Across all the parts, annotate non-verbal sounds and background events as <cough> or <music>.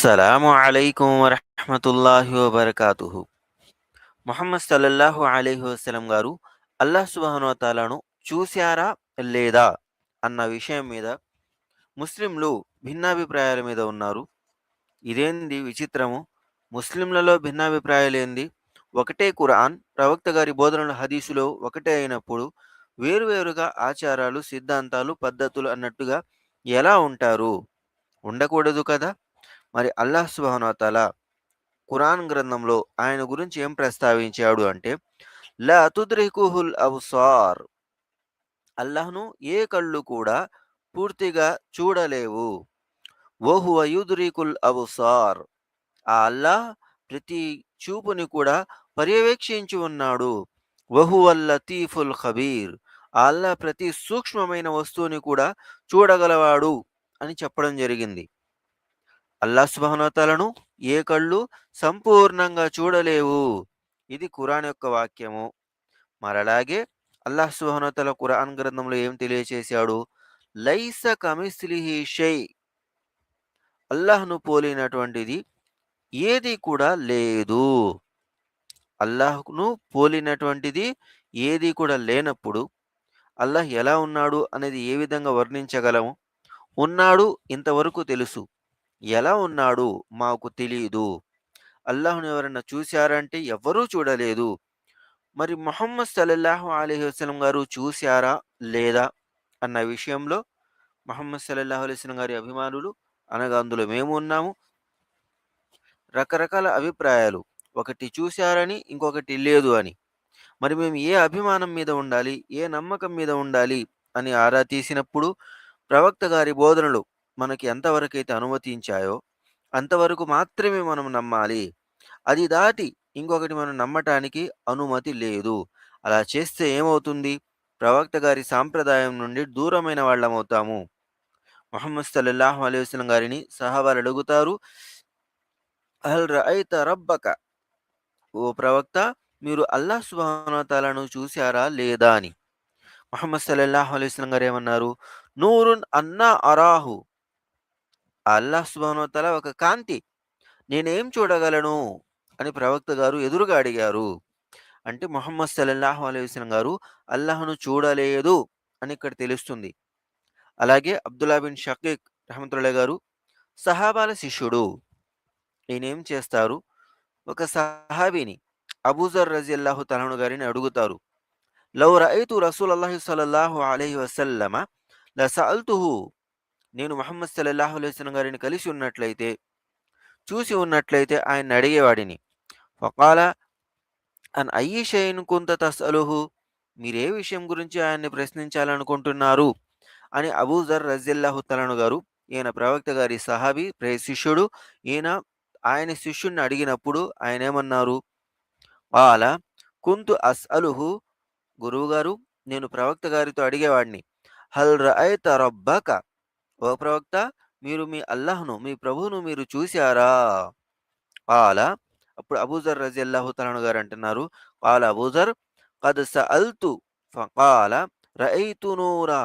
అస్సలం అలైకుం వరహమతుల్లాహి వబర్కాతుహు. మొహమ్మద్ సల్లల్లాహు అలైహి వసలం గారు అల్లాహ్ సుబానుతాలను చూశారా లేదా అన్న విషయం మీద ముస్లింలు భిన్నాభిప్రాయాల మీద ఉన్నారు. ఇదేంది విచిత్రము? ముస్లింలలో భిన్నాభిప్రాయాలు ఏంది? ఒకటే ఖురాన్ ప్రవక్త గారి బోధనల హదీసులో ఒకటే అయినప్పుడు వేరువేరుగా ఆచారాలు సిద్ధాంతాలు పద్ధతులు అన్నట్టుగా ఎలా ఉంటారు? ఉండకూడదు కదా? మరి అల్లాహ్ సుబానుతాల ఖురాన్ గ్రంథంలో ఆయన గురించి ఏం ప్రస్తావించాడు అంటే లా తుద్రికుహుల్ అబ్సార్. అల్లాహ్ను ఏ కళ్ళు కూడా పూర్తిగా చూడలేవు. ఓహువ యుద్రికుల్ అవసార్ ఆ అల్లాహ్ ప్రతి చూపుని కూడా పర్యవేక్షించి ఉన్నాడు. వహువల్ లతీఫుల్ ఖబీర్. అల్లా ప్రతి సూక్ష్మమైన వస్తువుని కూడా చూడగలవాడు అని చెప్పడం జరిగింది. అల్లా సుబహనతలను ఏ కళ్ళు సంపూర్ణంగా చూడలేవు. ఇది ఖురాన్ యొక్క వాక్యము. మరలాగే అల్లాహ్ సుబహనతల ఖురాన్ గ్రంథంలో ఏం తెలియచేశాడు? లైస కమిస్లిహి షై. అల్లాహ్ను పోలినటువంటిది ఏది కూడా లేదు. అల్లాహ్ను పోలినటువంటిది ఏది కూడా లేనప్పుడు అల్లాహ్ ఎలా ఉన్నాడు అనేది ఏ విధంగా వర్ణించగలము? ఉన్నాడు ఇంతవరకు తెలుసు. ఎలా ఉన్నాడు మాకు తెలియదు అల్లాహ్ను ఎవరైనా చూశారంటే ఎవరూ చూడలేదు. మరి మొహమ్మద్ సల్లల్లాహు అలీ వసలం గారు చూశారా? లేదా? అన్న విషయంలో మొహమ్మద్ సల్లల్లాహు అలైస్లం గారి అభిమానులు అనగా అందులో మేము ఉన్నాము. రకరకాల అభిప్రాయాలు. ఒకటి చూశారని ఇంకొకటి లేదు అని. మరి మేము ఏ అభిమానం మీద ఉండాలి? ఏ నమ్మకం మీద ఉండాలి? అని ఆరా తీసినప్పుడు ప్రవక్త గారి బోధనలు మనకి ఎంతవరకైతే అనుమతించాయో అంతవరకు మాత్రమే మనం నమ్మాలి. అది దాటి ఇంకొకటి మనం నమ్మటానికి అనుమతి లేదు. అలా చేస్తే ఏమవుతుంది? ప్రవక్త గారి సాంప్రదాయం నుండి దూరమైన వాళ్ళమవుతాము మొహమ్మద్ సల్లల్లాహు అలైహి వసల్లం గారిని సహాబాలు అడుగుతారు అహల్ రఐత రబ్బక? ఓ ప్రవక్త మీరు అల్లాహ్ సుబానతాలను చూశారా లేదా? అని. మొహమ్మద్ సల్లల్లాహు అలైహి వసల్లం గారు ఏమన్నారు? నూరున్ అన్నా అరాహు. అల్లాహ్ సుబానోతల ఒక కాంతి. నేనేం చూడగలను? అని ప్రవక్త గారు ఎదురుగా అడిగారు. అంటే మొహమ్మద్ సల్లల్లాహు అలైహి గారు అల్లాహ్ను చూడలేదు అని ఇక్కడ తెలుస్తుంది. అలాగే అబ్దుల్లా బిన్ షకీక్ రహమతుల్లా గారు సహాబాల శిష్యుడు ఈయనేం చేస్తారు? ఒక సహాబీని అబూజర్ రజిల్లాహు తలహను గారిని అడుగుతారు. లవ్ రైతు రసూల్ అల్లాహి సల్లల్లాహు అలైహి వసల్లమ లసల్తుహు నేను మహమ్మద్ సల్లల్లాహు అలైస్లం గారిని కలిసి ఉన్నట్లయితే చూసి ఉన్నట్లయితే ఆయన అడిగేవాడిని. ఫకాల అన్ అయ్యి కొంత తసలుహు మీరే విషయం గురించి ఆయన్ని ప్రశ్నించాలనుకుంటున్నారు? అని అబూజర్ రజిల్లాహు తలను గారు ఈయన ప్రవక్త గారి సహాబీ ప్రే శిష్యుడు ఈయన ఆయన శిష్యుడిని అడిగినప్పుడు ఆయన ఏమన్నారు వాళ్ళ కుంతు అస్ అలుహు గురువుగారు నేను ప్రవక్త గారితో అడిగేవాడిని. హల్ రబ్బక ఓ ప్రవక్త మీరు మీ అల్లాహ్ను మీ ప్రభువును మీరు చూశారా? కాల అప్పుడు అబూజర్ రజి అల్లాహు తలను గారు అంటున్నారు. కాల అబూజర్ కద్ సఅల్తు ఫకాల రఐతు నూరా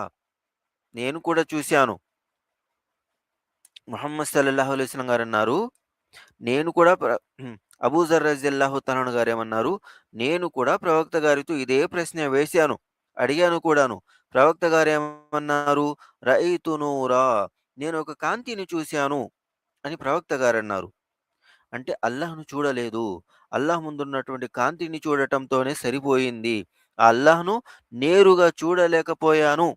నేను కూడా చూశాను. ముహమ్మద్ సల్లల్లాహు అలైస్లం గారు అన్నారు. నేను కూడా అబూజర్ రజి అల్లాహు తలను గారు ఏమన్నారు? నేను కూడా ప్రవక్త గారితో ఇదే ప్రశ్న వేశాను అడిగాను కూడాను. ప్రవక్త గారు ఏమన్నారు రైతు నూరా నేను ఒక కాంతిని చూశాను అని ప్రవక్త గారు అన్నారు అంటే అల్లాహ్ను చూడలేదు. అల్లాహ్ ముందున్నటువంటి కాంతిని చూడటంతోనే సరిపోయింది. ఆ అల్లాహ్ను నేరుగా చూడలేకపోయాను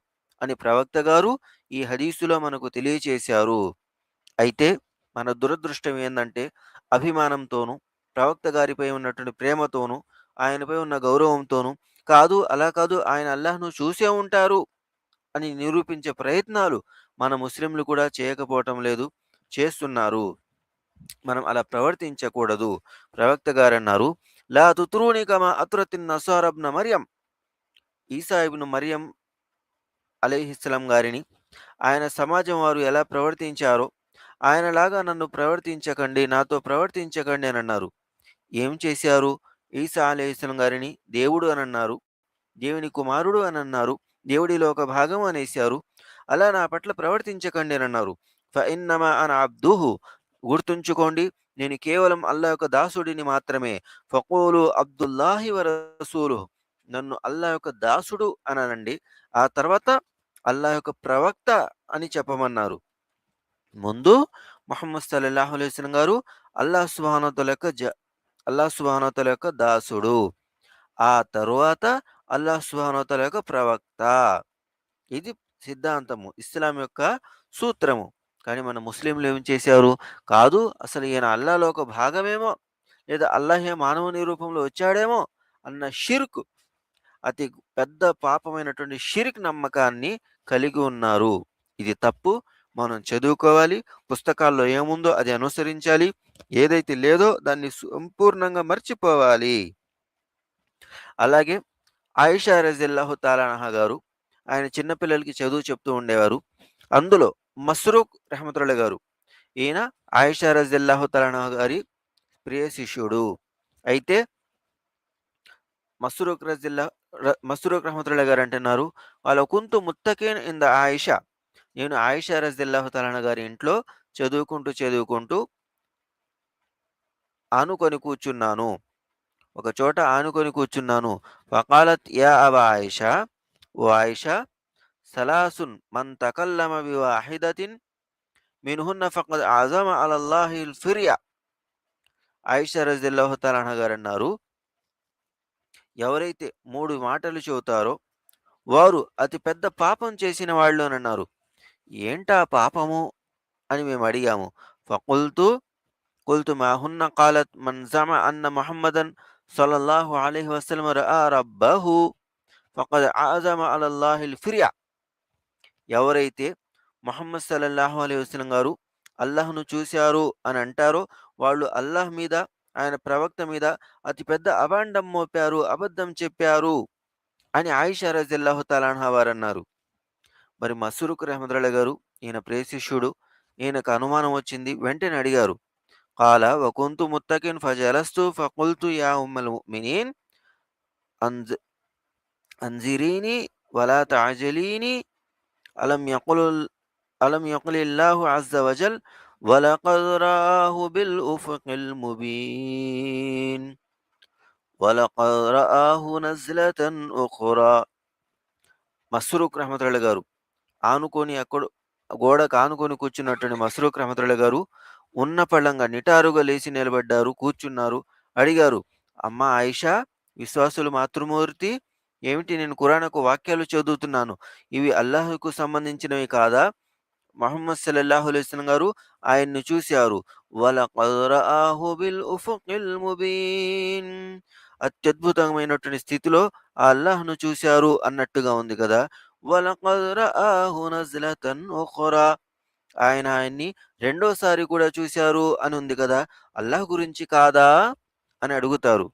అని ప్రవక్త గారు ఈ హదీసులో మనకు తెలియచేశారు. అయితే మన దురదృష్టం ఏంటంటే అభిమానంతోనూ ప్రవక్త గారిపై ఉన్నటువంటి ప్రేమతోనూ ఆయనపై ఉన్న గౌరవంతోనూ కాదు అలా కాదు. ఆయన అల్లాహ్ను చూసే ఉంటారు అని నిరూపించే ప్రయత్నాలు మన ముస్లింలు కూడా చేయకపోవటం లేదు చేస్తున్నారు. మనం అలా ప్రవర్తించకూడదు. ప్రవక్త గారు అన్నారు లా తుత్రూని కమా అతురతిన్ నసారబ్న మరియం. ఈసాయిబ్ను మరియం అలీహిస్సలం గారిని ఆయన సమాజం వారు ఎలా ప్రవర్తించారో ఆయనలాగా నన్ను ప్రవర్తించకండి నాతో ప్రవర్తించకండి అని అన్నారు. ఏం చేశారు? ఈసా అలీస్లం గారిని దేవుడు అని అన్నారు. దేవుని కుమారుడు అని అన్నారు. దేవుడిలో ఒక భాగం అనేశారు. అలా నా పట్ల ప్రవర్తించకండి అని అన్నారు. ఫఇన్నమా అన అబ్దుహు గుర్తుంచుకోండి నేను కేవలం అల్లా యొక్క దాసుడిని మాత్రమే. ఫకూలు అబ్దుల్లాహి వరసూలు నన్ను అల్లా యొక్క దాసుడు అనండి. ఆ తర్వాత అల్లా యొక్క ప్రవక్త అని చెప్పమన్నారు. ముందు మొహమ్మద్ సల్లాహు అలైస్ గారు అల్లాహ్ సుహానతుల యొక్క జ అల్లాహ్ సుబానోతల యొక్క దాసుడు. ఆ తరువాత అల్లాహ్ సుబానోతల యొక్క ప్రవక్త. ఇది సిద్ధాంతము. ఇస్లాం యొక్క సూత్రము. కానీ మన ముస్లింలు ఏం చేశారు? కాదు అసలు ఈయన అల్లాలో ఒక భాగమేమో లేదా అల్లాహే మానవుని రూపంలో వచ్చాడేమో అన్న షిర్క్ అతి పెద్ద పాపమైనటువంటి షిర్క్ నమ్మకాన్ని కలిగి ఉన్నారు. ఇది తప్పు. మనం చదువుకోవాలి పుస్తకాల్లో ఏముందో అది అనుసరించాలి ఏదైతే లేదో దాన్ని సంపూర్ణంగా మర్చిపోవాలి. అలాగే ఆయిషా రజిల్లాహు తాలానహ గారు ఆయన చిన్నపిల్లలకి చదువు చెప్తూ ఉండేవారు. అందులో మస్రూక్ రహమతుల్లా గారు ఈయన ఆయిషా రజిల్లాహు తాలానహ గారి ప్రియ శిష్యుడు. అయితే మస్రూక్ రజిల్లా మస్రూక్ రహమతుల్లా గారు అంటున్నారు వాళ్ళ కుంతు ముత్తకేన్ ఇన్ ద ఆయిషా నేను ఆయిషా రజిల్లాహు గారి ఇంట్లో చదువుకుంటూ చదువుకుంటూ ఆనుకొని కూర్చున్నాను. ఒక చోట ఆనుకొని కూర్చున్నాను. వకాలత్ యా అవ ఆయిషా ఓ ఆయిషా సలాసున్ మన్ తకల్లమ వివాహిదతిన్ మిన్హున్న ఫకద్ ఆజమ అలల్లాహిల్ ఫిర్యా ఆయిషా రజిల్లాహు తాలాన గారు అన్నారు ఎవరైతే మూడు మాటలు చెబుతారో వారు అతి పెద్ద పాపం చేసిన వాళ్ళు అని అన్నారు. ఏంటా పాపము? అని మేము అడిగాము. ఫకుల్తు కుల్తు మాహున్న కాలత్ మన్జమ అన్న మహమ్మదన్ సల్లల్లాహు అలీహి వసలం రబ్బహు ఫకద్ ఆజమ అలల్లాహిల్ ఫిర్యా. ఎవరైతే మొహమ్మద్ సల్లల్లాహు అలీ వసలం గారు అల్లాహ్ను చూశారు అని అంటారో వాళ్ళు అల్లాహ్ మీద ఆయన ప్రవక్త మీద అతిపెద్ద అభాండం మోపారు అబద్ధం చెప్పారు అని ఆయిషా రజిల్లాహు తలాన్హా వారు అన్నారు. మరి మసూరుకు రహమదుల్లా గారు ఈయన ప్రేశిష్యుడు ఈయనకు అనుమానం వచ్చింది వెంటనే అడిగారు కాల వకుంతు ముత్తకిన్ ఫజలస్తు ఫకుల్తు యా ఉమ్మల్ ముమినీన్ అంజ్ అంజిరీని వలా తాజలీని అలం యకుల్ అలం యకులిల్లాహు అజ్జ వజల్ ولقد رآه بالأفق المبين ولقد رآه نزلة أخرى మస్రూక్ రహమతుల్లా గారు ఆనుకొని అక్కడ గోడకు ఆనుకొని కూర్చున్నటువంటి మస్రూక్ రహమతుల్లా గారు ఉన్న పళ్ళంగా నిటారుగా లేచి నిలబడ్డారు కూర్చున్నారు. అడిగారు అమ్మ ఆయిషా విశ్వాసులు మాతృమూర్తి ఏమిటి నేను కురానకు వాక్యాలు చదువుతున్నాను? ఇవి అల్లాహుకు సంబంధించినవి కాదా? మహమ్మద్ సల్లల్లాహు అలైస్లం గారు ఆయన్ను చూశారు. అత్యద్భుతమైనటువంటి స్థితిలో ఆ అల్లాహ్ను చూశారు అన్నట్టుగా ఉంది కదా. ఆయన ఆయన్ని రెండోసారి కూడా చూశారు అని ఉంది కదా అల్లాహ్ గురించి కాదా అని అడుగుతారు.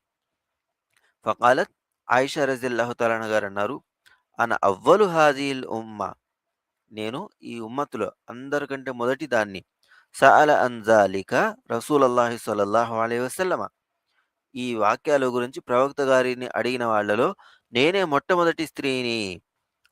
ఫకాలత్ ఆయిషా రజిల్లాహు తాలాన గారు అన్నారు అన అవ్వలు హాజీల్ ఉమ్మ. నేను ఈ ఉమ్మతులో అందరికంటే మొదటి దాన్ని. సఅల అంజాలిక రసూల్ అల్లాహి సల్లల్లాహు అలై వసల్లమ. ఈ వాక్యాల గురించి ప్రవక్త గారిని అడిగిన వాళ్ళలో నేనే మొట్టమొదటి స్త్రీని.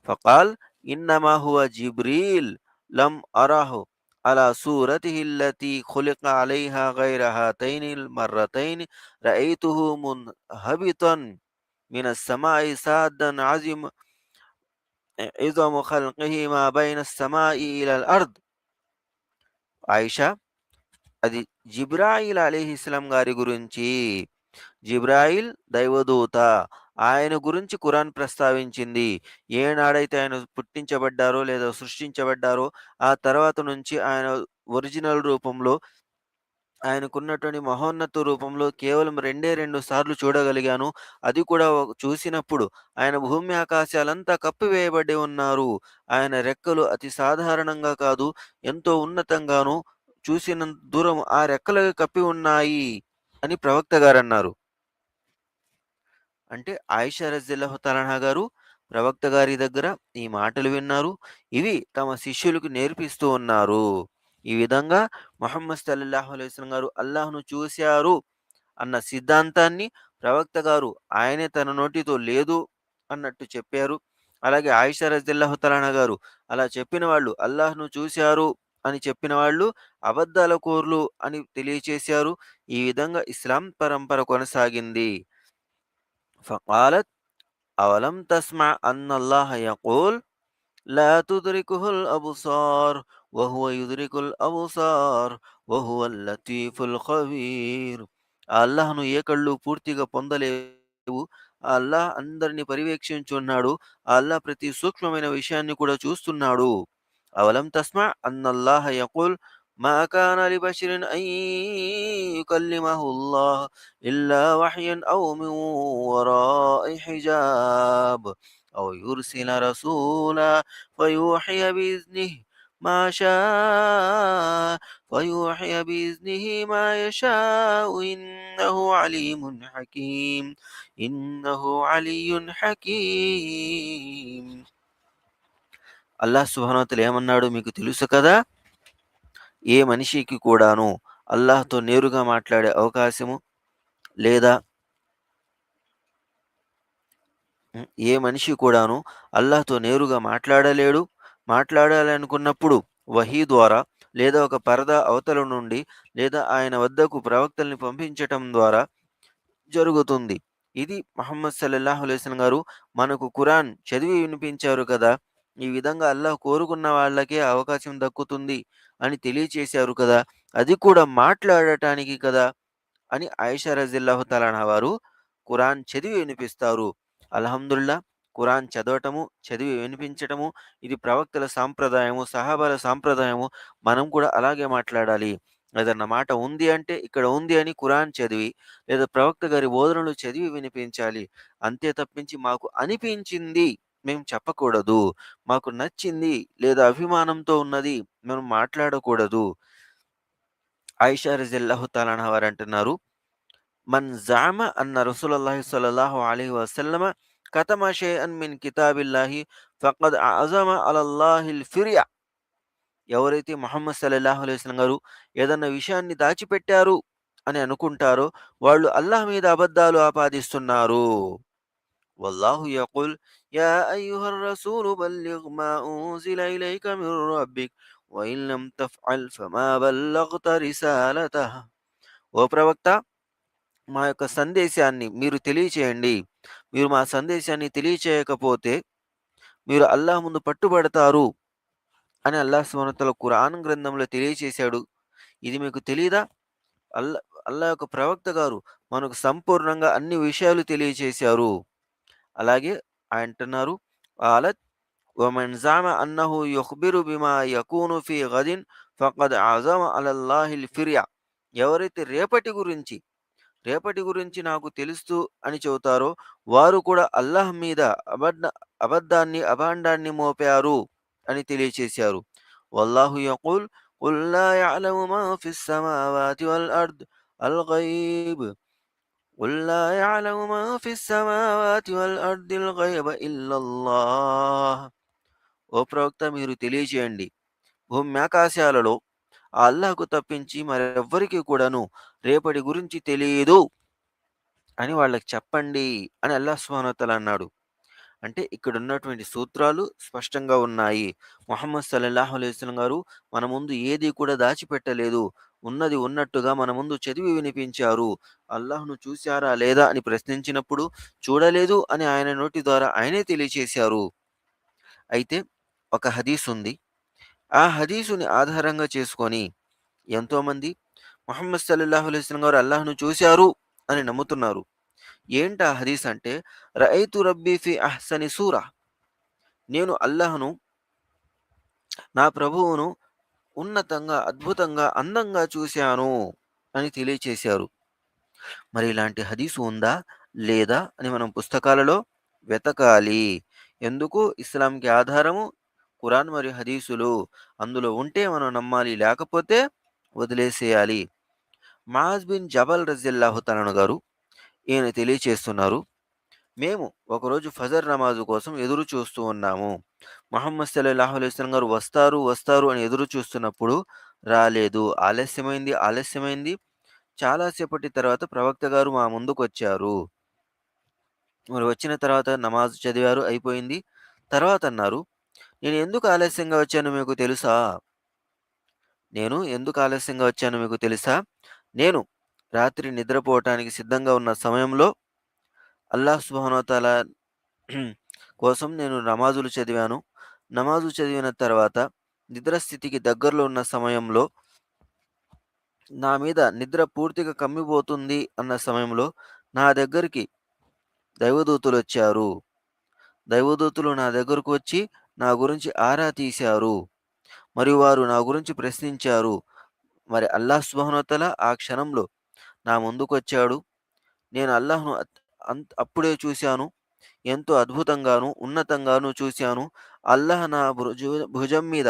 ఫకాల్ ఇన్నమా హువ జిబ్రీల్ లం అరాహు అలా సూరతిహి التي خلق عليها غير هاتين المرتين رأيته منهبطا من السماء سادا عظيم عظم خلقه ما بين السماء إلى الأرض ఆయిషా అది జిబ్రాయిల్ అలీహిస్లాం గారి గురించి జిబ్రాయిల్ దైవదూత ఆయన గురించి ఖురాన్ ప్రస్తావించింది. ఏనాడైతే ఆయన పుట్టించబడ్డారో లేదా సృష్టించబడ్డారో ఆ తర్వాత నుంచి ఆయన ఒరిజినల్ రూపంలో ఆయనకున్నటువంటి మహోన్నత రూపంలో కేవలం రెండే రెండు సార్లు చూడగలిగాను. అది కూడా చూసినప్పుడు ఆయన భూమి ఆకాశాలంతా కప్పివేయబడి ఉన్నారు. ఆయన రెక్కలు అతి సాధారణంగా కాదు ఎంతో ఉన్నతంగాను చూసిన దూరం ఆ రెక్కలకు కప్పి ఉన్నాయి అని ప్రవక్త గారు అన్నారు. అంటే ఆయిషా రజిల్లాహు తలహా గారు ప్రవక్త గారి దగ్గర ఈ మాటలు విన్నారు ఇవి తమ శిష్యులకు నేర్పిస్తూ ఉన్నారు ఈ విధంగా మొహమ్మద్ సల్లాహు అలైస్లం గారు అల్లాహ్ను చూశారు అన్న సిద్ధాంతాన్ని ప్రవక్త గారు ఆయనే తన నోటితో లేదు అన్నట్టు చెప్పారు అలాగే ఆయిషా రజిల్లాహు తలానా గారు అలా చెప్పిన వాళ్ళు అల్లాహ్ను చూశారు అని చెప్పిన వాళ్ళు అబద్ధాల కోర్లు అని తెలియచేశారు. ఈ విధంగా ఇస్లాం పరంపర కొనసాగింది. فقالت అవలం తస్మా أن الله يقول لا تدركه الأبصار وهو يدرك الأبصار وهو ఖబీర్ الخبير అల్లాహ్‌ను ఏ కళ్ళు పూర్తిగా పొందలేవు. అల్లాహ్ అందరిని పర్యవేక్షించున్నాడు. అల్లాహ్ ప్రతి సూక్ష్మమైన విషయాన్ని కూడా చూస్తున్నాడు. అవలం తస్మా అన్నల్లాహ యకుల్ ما كان لبشر أن يكلمه الله إلا وحيا أو من وراء حجاب أو يرسل رسولا فيوحي بإذنه ما شاء فيوحي بإذنه ما يشاء إنه عليم حكيم إنه علي حكيم الله سبحانه وتعالى ఏమన్నాడు మీకు తెలుసు కదా ఏ మనిషికి కూడాను అల్లాహ్‌తో నేరుగా మాట్లాడే అవకాశము లేదా ఏ మనిషి కూడాను అల్లాహ్‌తో నేరుగా మాట్లాడలేడు. మాట్లాడాలనుకున్నప్పుడు వహీ ద్వారా లేదా ఒక పరదా అవతల నుండి లేదా ఆయన వద్దకు ప్రవక్తల్ని పంపించటం ద్వారా జరుగుతుంది. ఇది మహమ్మద్ సల్లల్లాహు అలైస్ గారు మనకు ఖురాన్ చదివి వినిపించారు కదా! ఈ విధంగా అల్లాహ్ కోరుకున్న వాళ్ళకే అవకాశం దక్కుతుంది అని తెలియచేశారు కదా! అది కూడా మాట్లాడటానికి కదా! అని ఆయిషా రజియల్లాహు తాలా వారు ఖురాన్ చదివి వినిపిస్తారు. అల్హమ్దుల్లా ఖురాన్ చదవటము, చదివి వినిపించటము ఇది ప్రవక్తల సాంప్రదాయము, సహాబాల సాంప్రదాయము. మనం కూడా అలాగే మాట్లాడాలి. ఏదన్న మాట ఉంది అంటే ఇక్కడ ఉంది అని కురాన్ చదివి లేదా ప్రవక్త గారి బోధనలు చదివి వినిపించాలి. అంతే తప్పించి మాకు అనిపించింది మేము చెప్పకూడదు. మాకు నచ్చింది లేదా అభిమానంతో ఉన్నది మనం మాట్లాడకూడదు. ఐషా రజియల్లాహు తాలా వారు అంటున్నారు మన్ జామ అన్న రసూలల్లాహి స్వల్లల్లాహు అలైహి వసల్లమ కతమ షైఅన్ మిన్ కితాబిల్లాహి ఫకద్ అజమ అలల్లాహిల్ ఫిర్యా ఎవరైతే మొహమ్మద్ సల్లల్లాహు అలైహి గారు ఏదన్నా విషయాన్ని దాచిపెట్టారు అని అనుకుంటారో వాళ్ళు అల్లాహ్ మీద అబద్ధాలు ఆపాదిస్తున్నారు. వల్లాహు యకుల్ యా أيها الرسول بلغ మా أنزل إليك من ربك وإن لم تفعل فما بلغت رسالته ఓ ప్రవక్త మా యొక్క సందేశాన్ని మీరు తెలియచేయండి. మీరు మా సందేశాన్ని తెలియచేయకపోతే మీరు అల్లాహ్ ముందు పట్టుబడతారు అని అల్లాహ్ సుబ్హానహు కురాన్ ఖురాన్ గ్రంథంలో తెలియచేశాడు. ఇది మీకు తెలీదా? అల్లా అల్లాహ్ యొక్క ప్రవక్త గారు మనకు సంపూర్ణంగా అన్ని విషయాలు తెలియచేశారు. అలాగే ఆయన అంటున్నారు ఆలత్ వమన్ జఅమ అన్నహు యుఖ్బిరు బిమా యకూను ఫీ గదిన్ ఫఖద్ అజమ అలల్లాహిల్ ఫిర్య ఎవరైతే రేపటి గురించి రేపటి గురించి నాకు తెలుస్తు అని చెబుతారో వారు కూడా అల్లాహ్ మీద అబద్ధ అబద్ధాన్ని అభాండాన్ని మోపారు అని తెలియచేశారు. వల్లాహు యఖూల్ قل لا يعلم من في السماوات والأرض الغيب قل لا يعلم من في السماوات والأرض الغيب إلا الله ఓ ప్రవక్త మీరు తెలియచేయండి భూమ్యాకాశాలలో ఆ అల్లాహ్‌కు తప్పించి మరెవ్వరికి కూడాను రేపటి గురించి తెలియదు అని వాళ్ళకి చెప్పండి అని అల్లాహ్ సుబ్హానహు వతఆలా అన్నాడు. అంటే ఇక్కడ ఉన్నటువంటి సూత్రాలు స్పష్టంగా ఉన్నాయి. ముహమ్మద్ సల్లల్లాహు అలైహి వసల్లం గారు మన ముందు ఏది కూడా దాచిపెట్టలేదు. ఉన్నది ఉన్నట్టుగా మన ముందు చదివి వినిపించారు. అల్లాహ్‌ను చూశారా లేదా అని ప్రశ్నించినప్పుడు చూడలేదు అని ఆయన నోటి ద్వారా ఆయనే తెలియచేశారు. అయితే ఒక హదీస్ ఉంది. ఆ హదీసుని ఆధారంగా చేసుకొని ఎంతోమంది మొహమ్మద్ సల్లాహు అలైస్లం గారు అల్లాహ్‌ను చూశారు అని నమ్ముతున్నారు. ఏంటి ఆ హదీస్ అంటే రైతు రబ్బీ ఫి అహ్సని సూరా నేను అల్లాహ్‌ను నా ప్రభువును ఉన్నతంగా, అద్భుతంగా, అందంగా చూశాను అని తెలియచేశారు. మరి ఇలాంటి హదీసు ఉందా? లేదా? అని మనం పుస్తకాలలో వెతకాలి. ఎందుకు? ఇస్లాంకి ఆధారము ఖురాన్ మరియు హదీసులు. అందులో ఉంటే మనం నమ్మాలి. లేకపోతే వదిలేసేయాలి. మాజ్ బిన్ జబల్ రజిల్లాహు తలను గారు ఈయన తెలియచేస్తున్నారు. మేము ఒకరోజు ఫజర్ నమాజు కోసం ఎదురు చూస్తూ ఉన్నాము. మొహమ్మద్ సల్లాహు అలైస్లం గారు వస్తారు, వస్తారు అని ఎదురు చూస్తున్నప్పుడు రాలేదు. ఆలస్యమైంది, ఆలస్యమైంది. చాలాసేపటి తర్వాత ప్రవక్త గారు మా ముందుకు వచ్చారు మరి వచ్చిన తర్వాత నమాజ్ చదివారు అయిపోయింది. తర్వాత అన్నారు, "నేను ఎందుకు ఆలస్యంగా వచ్చాను మీకు తెలుసా?" నేను ఎందుకు ఆలస్యంగా వచ్చాను మీకు తెలుసా? నేను రాత్రి నిద్రపోవటానికి సిద్ధంగా ఉన్న సమయంలో అల్లాహ్ సుబ్హానహు <clears throat> కోసం నేను నమాజులు చదివాను. నమాజు చదివిన తర్వాత నిద్ర స్థితికి దగ్గరలో ఉన్న సమయంలో నా మీద నిద్ర పూర్తిగా కమ్మిపోతుంది అన్న సమయంలో నా దగ్గరికి దైవదూతులు వచ్చారు దైవదూతులు నా దగ్గరకు వచ్చి నా గురించి ఆరా తీశారు. మరియు వారు నా గురించి ప్రశ్నించారు. మరి అల్లాహ్ సుబ్హానహు ఆ క్షణంలో నా ముందుకొచ్చాడు. నేను అల్లాహ్‌ను అంత అప్పుడే చూశాను. ఎంతో అద్భుతంగాను, ఉన్నతంగాను చూశాను. అల్లాహ్ నా భుజం మీద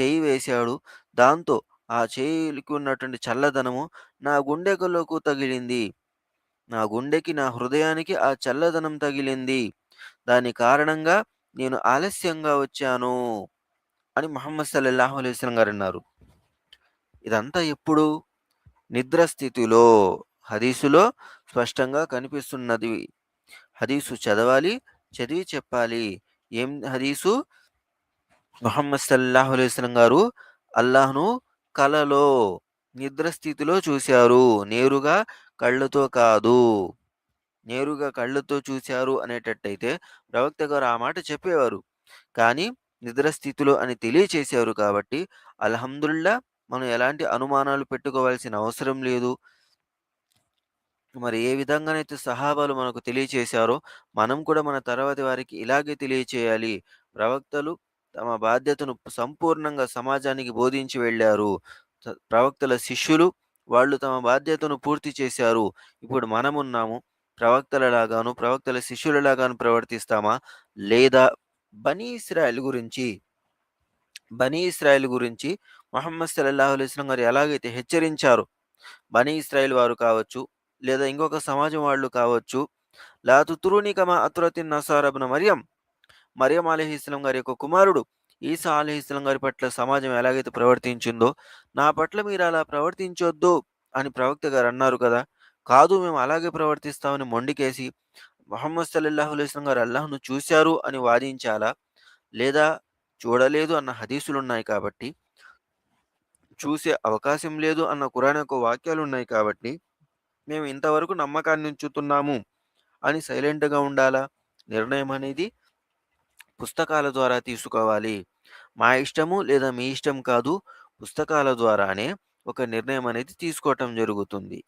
చేయి వేశాడు. దాంతో ఆ చేయికి ఉన్నటువంటి చల్లదనము నా గుండెలకు తగిలింది. నా గుండెకి, నా హృదయానికి ఆ చల్లదనం తగిలింది. దాని కారణంగా నేను ఆలస్యంగా వచ్చాను. అని మహమ్మద్ సల్లల్లాహు అలైస్లం గారు అన్నారు ఇదంతా ఎప్పుడు? నిద్ర స్థితిలో. హదీసులో స్పష్టంగా కనిపిస్తున్నది. హదీసు చదవాలి, చదివి చెప్పాలి. ఏం హదీసు? ముహమ్మద్ సల్లాహు అలైస్లం గారు అల్లాహ్‌ను కలలో, నిద్ర స్థితిలో చూశారు. నేరుగా కళ్ళతో కాదు. నేరుగా కళ్ళతో చూశారు అనేటట్టయితే ప్రవక్త గారు ఆ మాట చెప్పేవారు. కానీ నిద్ర స్థితిలో అని తెలియచేశారు కాబట్టి అల్హమ్దుల్లా మనం ఎలాంటి అనుమానాలు పెట్టుకోవాల్సిన అవసరం లేదు. మరి ఏ విధంగానైతే సహాబాలు మనకు తెలియచేశారో మనం కూడా మన తర్వాతి వారికి ఇలాగే తెలియచేయాలి. ప్రవక్తలు తమ బాధ్యతను సంపూర్ణంగా సమాజానికి బోధించి వెళ్ళారు ప్రవక్తల శిష్యులు వాళ్ళు తమ బాధ్యతను పూర్తి చేశారు. ఇప్పుడు మనమున్నాము. ప్రవక్తలలాగాను, ప్రవక్తల శిష్యులలాగాను ప్రవర్తిస్తామా? లేదా బనీ ఇస్రాయల్ గురించి బనీ ఇస్రాయల్ గురించి మొహమ్మద్ సల్లాహు అలైస్లం గారు ఎలాగైతే హెచ్చరించారు బనీ ఇస్రాయల్ వారు కావచ్చు, లేదా ఇంకొక సమాజం వాళ్ళు కావచ్చు. లా తుత్రూని కమ అత్రతిన్ నసారా మరియం మర్యం. మరియం అలైహిస్సలాం గారి యొక్క కుమారుడు ఈసా అలైహిస్సలాం గారి పట్ల సమాజం ఎలాగైతే ప్రవర్తించిందో, నా పట్ల మీరు అలా ప్రవర్తించొద్దు అని ప్రవక్త గారు అన్నారు కదా! కాదు మేము అలాగే ప్రవర్తిస్తామని మొండికేసి మొహమ్మద్ సల్లల్లాహు అలైహి గారు అల్లాహ్‌ను చూశారు అని వాదించాలా? లేదా చూడలేదు అన్న హదీసులున్నాయి కాబట్టి చూసే అవకాశం లేదు అన్న కురాన్ యొక్క వాక్యాలున్నాయి కాబట్టి మేము ఇంతవరకు నమ్మకాన్ని ఉంచుతున్నాము అని సైలెంట్‌గా ఉండాలా? నిర్ణయం అనేది పుస్తకాల ద్వారా తీసుకోవాలి. మా ఇష్టము లేదా మీ ఇష్టం కాదు. పుస్తకాల ద్వారానే ఒక నిర్ణయం అనేది తీసుకోవటం జరుగుతుంది.